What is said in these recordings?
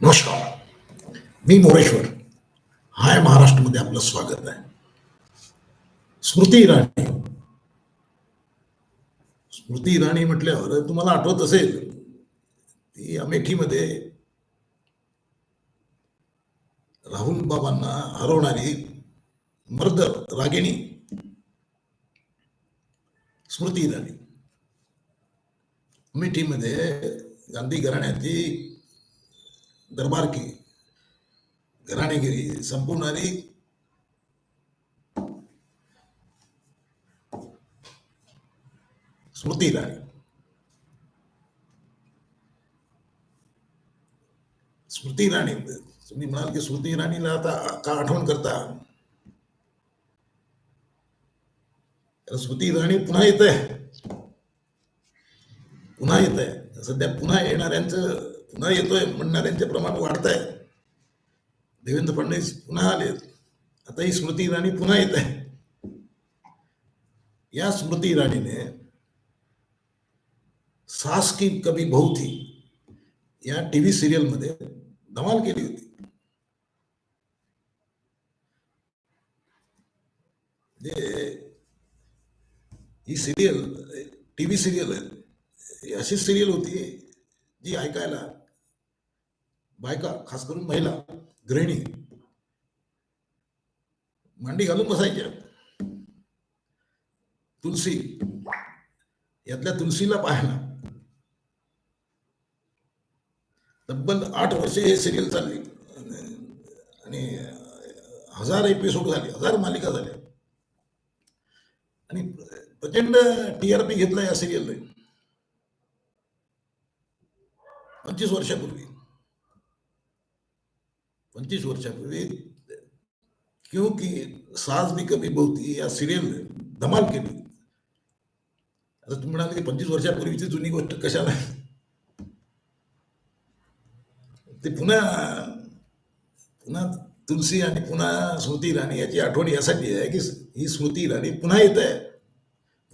नमस्कार. मी मोरेश्वर. हाय महाराष्ट्रमध्ये आपलं स्वागत आहे. स्मृती इराणी. स्मृती इराणी म्हटल्यावर तुम्हाला आठवत असेल ती अमेठीमध्ये राहुल बाबांना हरवणारी मर्द रागिणी स्मृती इराणी. अमेठीमध्ये गांधी घराण्याची दरबार की घराणेगिरी संपवणारी स्मृती इराणी स्मृती इराणी तुम्ही म्हणाल की स्मृती इराणीला आता का आठवण करता? स्मृती इराणी पुन्हा येत आहे पुन्हा येत आहे सध्या पुन्हा येणाऱ्यांचं न येतोय म्हणणाऱ्यांचे प्रमाण वाढत आहे देवेंद्र फडणवीस पुन्हा आले आता ही स्मृती इराणी पुन्हा येत आहे. या स्मृती इराणीने सास की कभी बहू थी या टीव्ही सिरियलमध्ये धमाल केली होती. जे ही सिरियल टीव्ही सिरियल ही अशी सिरियल होती जी ऐकायला बायका खास करून महिला गृहिणी मांडी घालून बसायच्या. तुलसी यातल्या तुलसीला पाहायला. तब्बल आठ वर्षे हे सिरियल चालली. आणि हजार एपिसोड झाले हजार मालिका झाल्या. आणि प्रचंड टीआरपी घेतला या सिरियलने पंचवीस वर्षापूर्वी. पंचवीस वर्षापूर्वी क्योंकि साज भी कमी बहुती या सिरियल धमाल केली. आता तुम्ही म्हणाले की पंचवीस वर्षापूर्वीची जुनी गोष्ट कशाला? ते पुन्हा पुन्हा तुलसी आणि पुन्हा स्मृती इराणी याची आठवण यासाठी आहे की ही स्मृती इराणी पुन्हा येत आहे.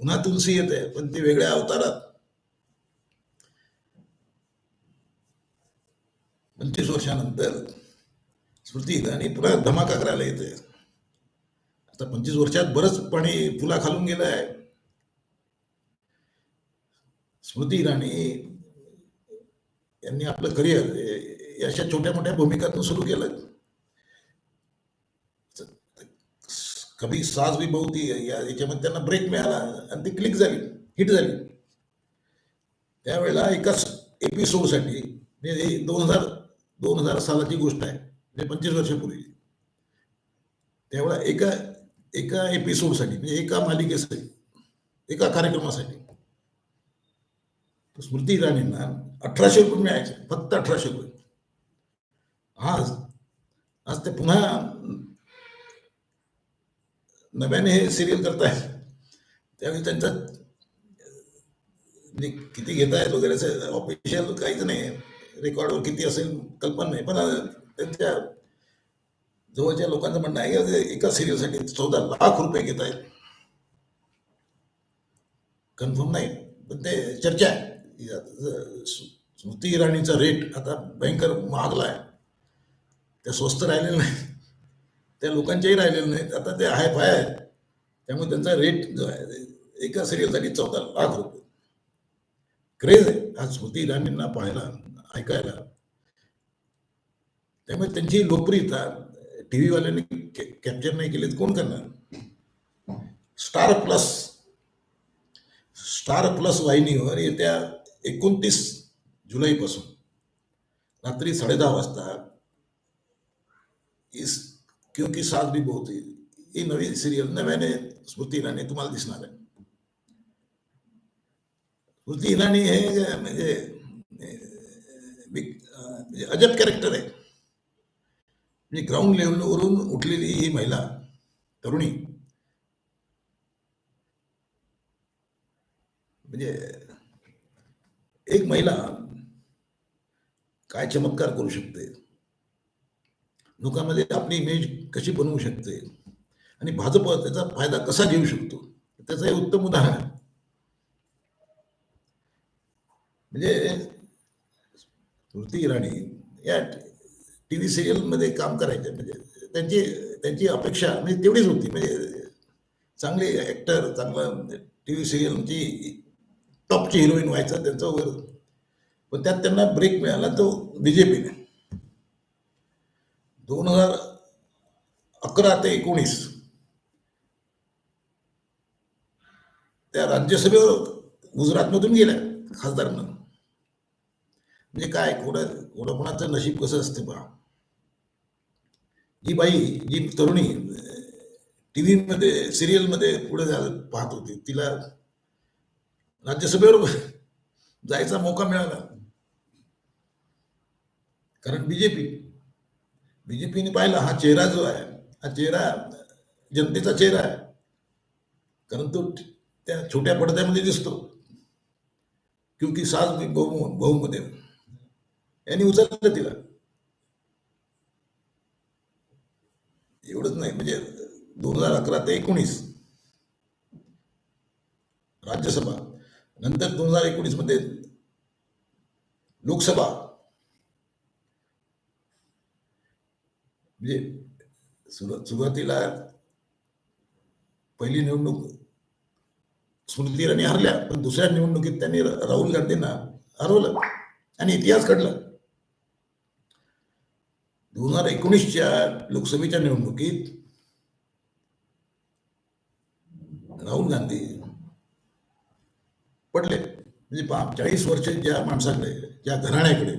पुन्हा तुलसी येत आहे पण ते वेगळ्या अवतारात. पंचवीस वर्षानंतर स्मृती आणि पुन्हा धमाका करायला येते आता पंचवीस वर्षात बरंच पाणी फुला खालून गेलं आहे. स्मृती इराणी यांनी आपलं करिअर अशा छोट्या मोठ्या भूमिकातून सुरू केलं. कभी सास भी बहुती या याच्यामध्ये त्यांना ब्रेक मिळाला आणि ती क्लिक झाली हिट झाली. त्यावेळेला एकाच एपिसोडसाठी म्हणजे दोन हजार दोन हजार सालाची गोष्ट आहे. म्हणजे पंचवीस वर्षापूर्वी. तेव्हा एका एका एपिसोडसाठी म्हणजे एका मालिकेसाठी एका कार्यक्रमासाठी. स्मृती इराणींना अठराशे रुपये मिळायचे फक्त अठराशे रुपये. आज आज ते पुन्हा नव्याने हे सिरियल करतायत. त्यावेळी त्यांचा म्हणजे किती घेत आहेत वगैरे ऑफिशियल काहीच नाही. रेकॉर्डवर किती असेल कल्पना नाही. पण त्यांच्या जवळच्या लोकांचं म्हणणं आहे की एका सिरियलसाठी चौदा लाख रुपये घेत आहेत. कन्फर्म नाही पण ते चर्चा आहे. स्मृती इराणीचा रेट आता भयंकर महागला आहे. त्या स्वस्त राहिलेलं नाही. त्या लोकांच्याही राहिलेलं नाहीत. आता ते हाय फाय आहेत. त्यामुळे त्यांचा रेट जो आहे एका सिरियलसाठी चौदा लाख रुपये. क्रेज आहे. आज स्मृती इराणींना पाहायला ऐकायला. त्यामुळे त्यांची लोकप्रियता टी व्हीवाल्यांनी कॅप्चर नाही केली कोण करणार स्टार प्लस स्टार प्लस वाहिनीवर येत्या एकोणतीस जुलैपासून रात्री साडेदहा वाजता इस क्योंकि सास भी बहुत ही नवी सिरियल नव्याने स्मृती इराणी तुम्हाला दिसणार आहे स्मृती इराणी हे म्हणजे अजब कॅरेक्टर आहे म्हणजे ग्राउंड लेवलवरून उठलेली ही महिला तरुणी म्हणजे एक महिला काय चमत्कार करू शकते? लोकांमध्ये आपली इमेज कशी बनवू शकते? आणि भाजप त्याचा फायदा कसा घेऊ शकतो? त्याचं हे उत्तम उदाहरण आहे. म्हणजे स्मृती इराणी या टी व्ही सिरियलमध्ये काम करायचे. म्हणजे त्यांची त्यांची अपेक्षा म्हणजे तेवढीच होती. म्हणजे चांगले ॲक्टर चांगलं टी व्ही सिरियलची टॉपची हिरोईन व्हायचा त्यांचा वगैरे. पण त्यात त्यांना ब्रेक मिळाला तो बी जे पीने दोन हजार अकरा ते एकोणीस त्या राज्यसभेवर गुजरातमधून गेल्या खासदार म्हणून म्हणजे काय कोणा कोणाकोणाचं नशीब कसं असते पहा. जी बाई जी तरुणी टी व्हीमध्ये सिरियलमध्ये पुढे पाहत होती. तिला राज्यसभेवर जायचा मौका मिळाला. कारण बीजेपी बीजेपीने पाहिला हा चेहरा जो आहे हा चेहरा जनतेचा चेहरा आहे. कारण तो त्या छोट्या पडद्यामध्ये दिसतो. क्योंकि सास बहु बहुमध्ये यांनी उचललं तिला. एवढंच नाही. म्हणजे दोन हजार अकरा ते एकोणीस राज्यसभा नंतर दोन हजार एकोणीसमध्ये लोकसभा. म्हणजे सुरुवातीला पहिली निवडणूक स्मृती इराणी हरल्या पण दुसऱ्या निवडणुकीत त्यांनी राहुल गांधींना हरवलं आणि इतिहास घडला. दोन हजार एकोणीसच्या लोकसभेच्या निवडणुकीत राहुल गांधी पडले. म्हणजे पहा चाळीस वर्ष ज्या माणसाकडे ज्या घराण्याकडे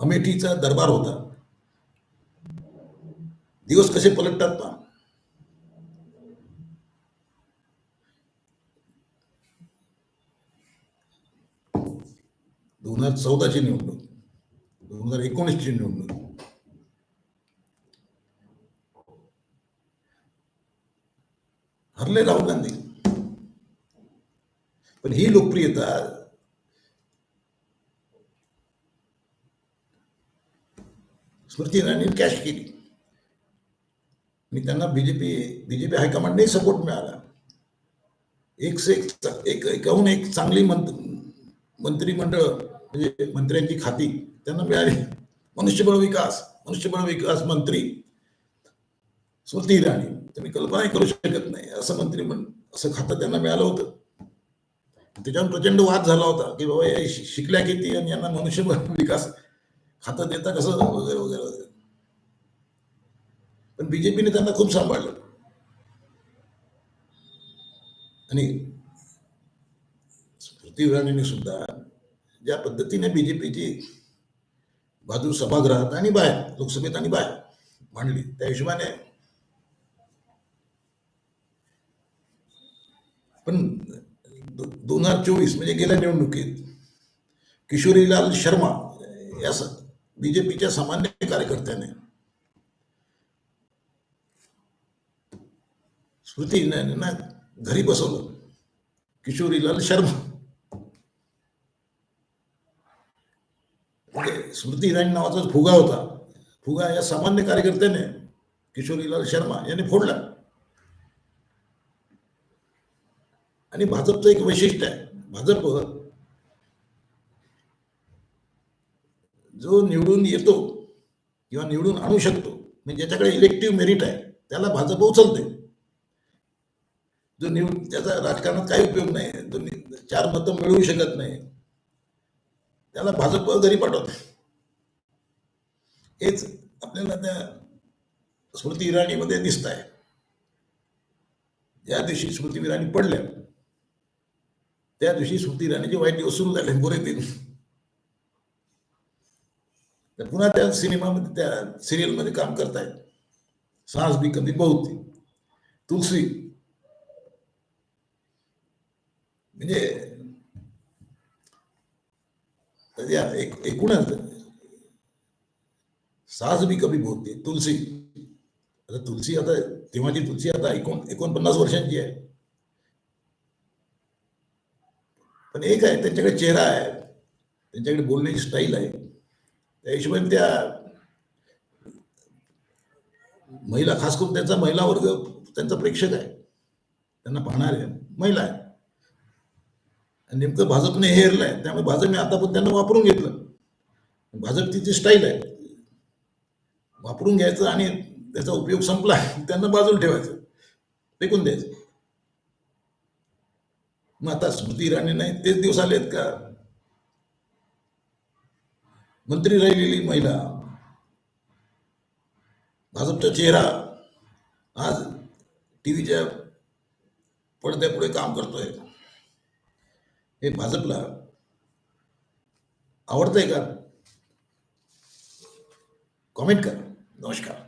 अमेठीचा दरबार होता दिवस कसे पलटतात पा दोन हजार चौदाची निवडणूक दोन हजार एकोणीसची निवडणूक हरले राहुल गांधी। पण ही लोकप्रियता स्मृती इराणीने कॅश केली. आणि त्यांना बीजेपी बीजेपी हायकमांडने सपोर्ट मिळाला. एक से एक एक एकाहून एक चांगली मंत मंत्रिमंडळ म्हणजे मंत्र्यांची खाती त्यांना मिळाली. मनुष्यबळ विकास मनुष्यबळ विकास मंत्री स्मृती इराणी तुम्ही कल्पनाही करू शकत नाही. असं मंत्री म्हण असं खातं त्यांना मिळालं होतं. त्याच्यावर प्रचंड वाद झाला होता की बाबा या शिकल्या किती आणि यांना मनुष्यबळ विकास खातं देता कसं वगैरे वगैरे वगैरे. पण बीजेपीने त्यांना खूप सांभाळलं. आणि स्मृती इराणीने सुद्धा ज्या पद्धतीने बीजेपीची बाजू सभागृहात आणि बाहेर लोकसभेत आणि बाहेर मांडली त्या हिशोबाने पण दोन हजार चोवीस म्हणजे गेल्या निवडणुकीत किशोरीलाल शर्मा या बीजेपीच्या सामान्य कार्यकर्त्याने स्मृती ना घरी बसवलं. किशोरीलाल शर्मा. म्हणजे स्मृती इराणी नावाचा फुगा होता. फुगा या सामान्य कार्यकर्त्याने किशोरीलाल शर्मा यांनी फोडला. आणि भाजपचं एक वैशिष्ट्य आहे. भाजप जो निवडून येतो किंवा निवडून आणू शकतो म्हणजे ज्याच्याकडे इलेक्टिव्ह मेरिट आहे त्याला भाजप उचलते. जो निवड त्याचा राजकारणात काही उपयोग नाही. जो चार मतं मिळवू शकत नाही. त्याला भाजप घरी पाठवते. हेच आपल्याला त्या स्मृती इराणीमध्ये दिसत आहे ज्या दिवशी स्मृती इराणी पडल्या. त्या दिवशी स्मृती इराणीचे वाईट दिवस सुरू झाले बरे दिन. तर पुन्हा त्या सिनेमामध्ये त्या सिरियलमध्ये काम करतायत. सास भी कमी बहुत. तुलसी. म्हणजे, म्हणजे एक एकूणच सास भी कमी बहुत तुलसी. आता तुलसी आता तेव्हाची तुलसी आता एकोण एकोणपन्नास वर्षांची आहे. पण एक आहे त्यांच्याकडे चेहरा आहे त्यांच्याकडे बोलण्याची स्टाईल आहे. त्या हिशोबाने त्या महिला खास करून त्यांचा महिला वर्ग त्यांचा प्रेक्षक आहे. त्यांना पाहणारे महिला आहे. आणि नेमकं भाजपने हे आहे त्यामुळे भाजपने आता पण त्यांना वापरून घेतलं. भाजप तिची स्टाईल आहे. वापरून घ्यायचं आणि त्याचा उपयोग संपला त्यांना बाजूला ठेवायचं. फेकून द्यायचं. मग आता स्मृती इराणी नाही. तेच दिवस आलेत का? मंत्री राहिलेली महिला. भाजपचा चेहरा आज टीव्हीच्या पडद्यापुढे काम करतोय. हे भाजपला आवडतंय का? कॉमेंट करा. नमस्कार.